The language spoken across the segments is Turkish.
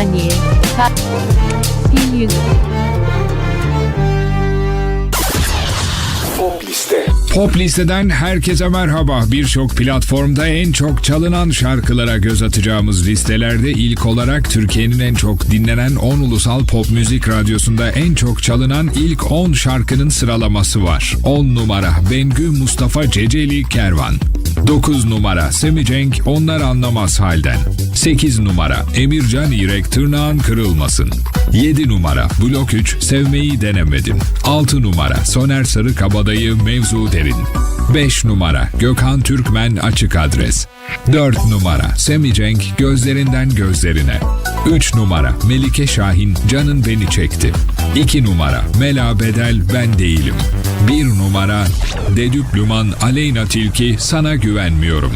saniye. Ta Pil yüz. Pop. Pop listeden herkese merhaba. Birçok platformda en çok çalınan şarkılara göz atacağımız listelerde ilk olarak Türkiye'nin en çok dinlenen 10 ulusal pop müzik radyosunda en çok çalınan ilk 10 şarkının sıralaması var. 10 numara Bengü Mustafa Ceceli Kervan. 9 numara Semi Cenk Onlar Anlamaz Halden. 8 numara Emircan İrek Tırnağın Kırılmasın. 7 numara Blok 3 Sevmeyi Denemedim. 6 numara Soner Sarı Kabadayı Mevzu Derin. 5 numara Gökhan Türkmen Açık Adres. 4 numara Semi Cenk Gözlerinden Gözlerine. 3 numara Melike Şahin Canın Beni Çekti. 2 numara Mela Bedel Ben Değilim. 1 numara Dedüp Luman Aleyna Tilki Sana Güvenmiyorum.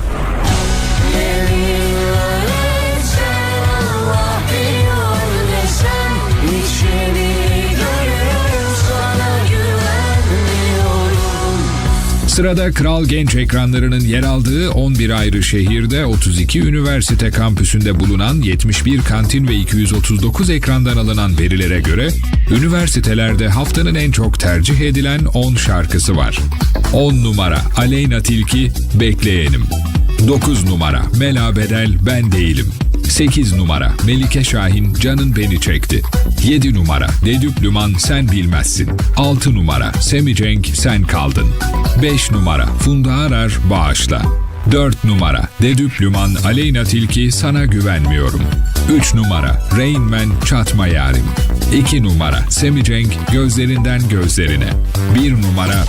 Sırada Kral Genç ekranlarının yer aldığı 11 ayrı şehirde 32 üniversite kampüsünde bulunan 71 kantin ve 239 ekrandan alınan verilere göre üniversitelerde haftanın en çok tercih edilen 10 şarkısı var. 10 numara Aleyna Tilki Bekleyenim. 9 numara Mela Bedel Ben Değilim. 8 numara Melike Şahin Canın Beni Çekti. 7 numara Dedüp Lüman Sen Bilmezsin. 6 numara Semi Cenk Sen Kaldın. 5 numara Funda Arar Bağışla. 4 numara Dedüp Lüman Aleyna Tilki Sana Güvenmiyorum. 3 numara Rain Man Çatma Yarim. 2 numara Semi Cenk Gözlerinden Gözlerine. 1 numara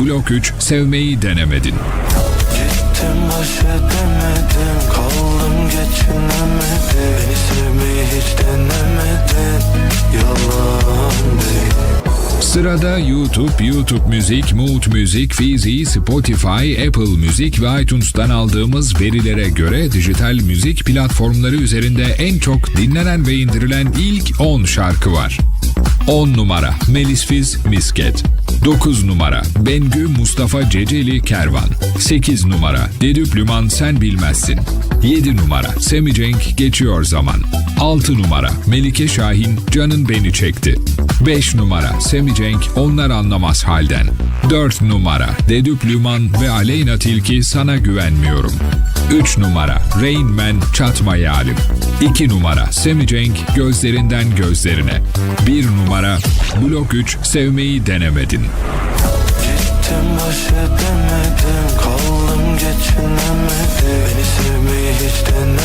Blok 3 Sevmeyi Denemedin. Gittim baş edemedim Kaldım geçinemedim. Beni sevmeyi hiç denemedin Yalan değil. Sırada YouTube, YouTube Müzik, Mood Müzik, Fizi, Spotify, Apple Müzik ve iTunes'tan aldığımız verilere göre dijital müzik platformları üzerinde en çok dinlenen ve indirilen ilk 10 şarkı var. 10 numara Melis Fiz Misket 9 numara. Bengü Mustafa Ceceli Kervan. 8 numara. Dedüp Lüman Sen Bilmezsin. 7 numara. Semi Cenk Geçiyor Zaman. 6 numara. Melike Şahin Canın Beni Çekti. 5 numara. Semi Cenk Onlar Anlamaz Halden. 4 numara. Dedüp Lüman ve Aleyna Tilki Sana Güvenmiyorum. 3 numara. Rain Man Çatma Yarim. 2 numara. Semi Cenk Gözlerinden Gözlerine. 1 numara. Blok 3 Sevmeyi Denemedin Gittim baş edemedim Kaldım geçinemedim. Beni sevmeyi hiç denemedin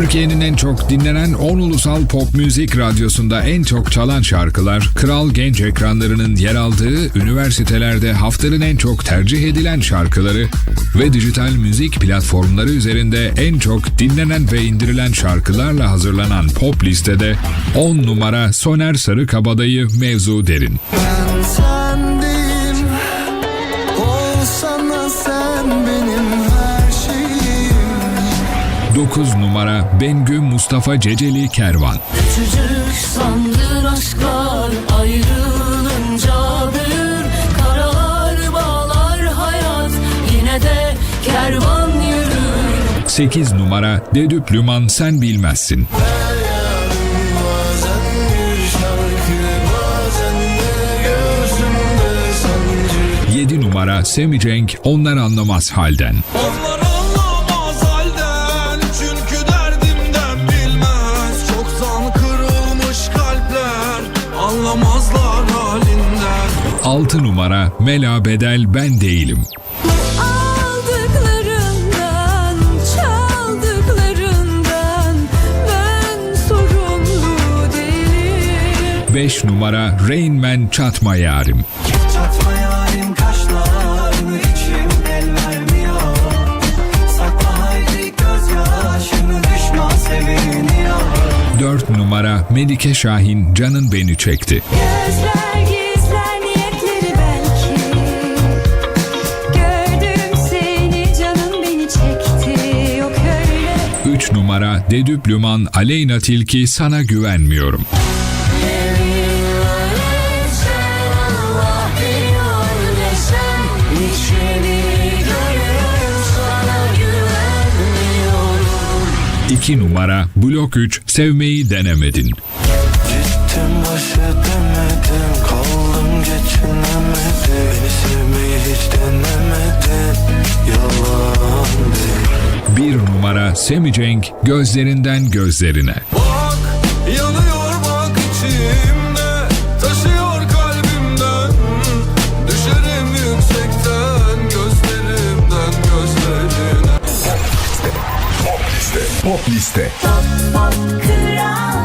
Türkiye'nin en çok dinlenen 10 ulusal pop müzik radyosunda en çok çalan şarkılar, Kral Genç ekranlarının yer aldığı üniversitelerde haftanın en çok tercih edilen şarkıları ve dijital müzik platformları üzerinde en çok dinlenen ve indirilen şarkılarla hazırlanan pop listede 10 numara Soner Sarı Kabadayı Mevzu Derin. Ben sendeyim 9 numara Bengü Mustafa Ceceli Kervan. Küçücük sandın aşklar ayrılınca büyür Karalar bağlar hayat yine de kervan yürür 8 numara Dedüp Lüman Sen Bilmezsin. 7 numara Semi Cenk Onlar Anlamaz Halden. Onlar 6 numara Mela Bedel Ben Değilim. Aldıklarından, çaldıklarından ben sorumlu değilim 5 numara Rain Man Çatma Yarim. Çatma yarim kaşlarını içim el vermiyor Sakla haydi gözyaşını düşman seviniyor 4 numara Melike Şahin Canın Beni Çekti. Gözler numara Dedüp Lüman Aleyna Tilki Sana Güvenmiyorum. 2 numara Blok 3 Sevmeyi Denemedin. Semi Cenk Gözlerinden Gözlerine. Bak yanıyor bak içimde Taşıyor kalbimden Düşerim yüksekten Gözlerimden gözlerine Pop liste. Pop pop kral